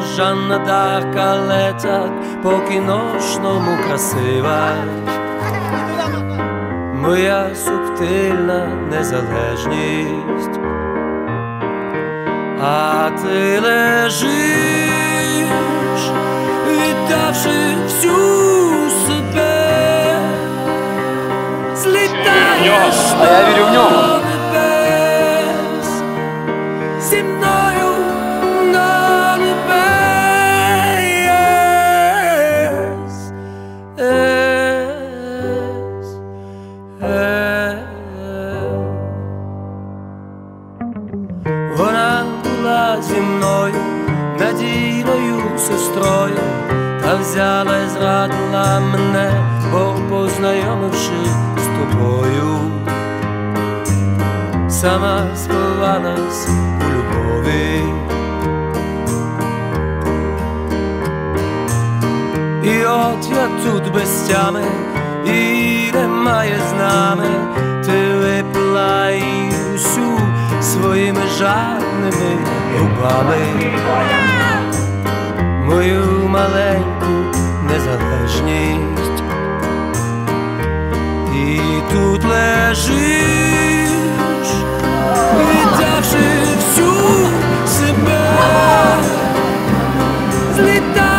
вона можна дарк, але так по кіношному красива. Моя субтильна незалежність, а ти лежиш, віддавши всю себе, злітаєш до небес, зі мною була зі мною, надійною сестрою, та взяла і зрадила мене, бо познайомивши з тобою, сама сховалась у любові. І от я тут без тями, і немає з нами, ти випила її усю своїми жадними губами, мою маленьку незалежність, і тут лежиш, віддавши всю себе. Злітаєш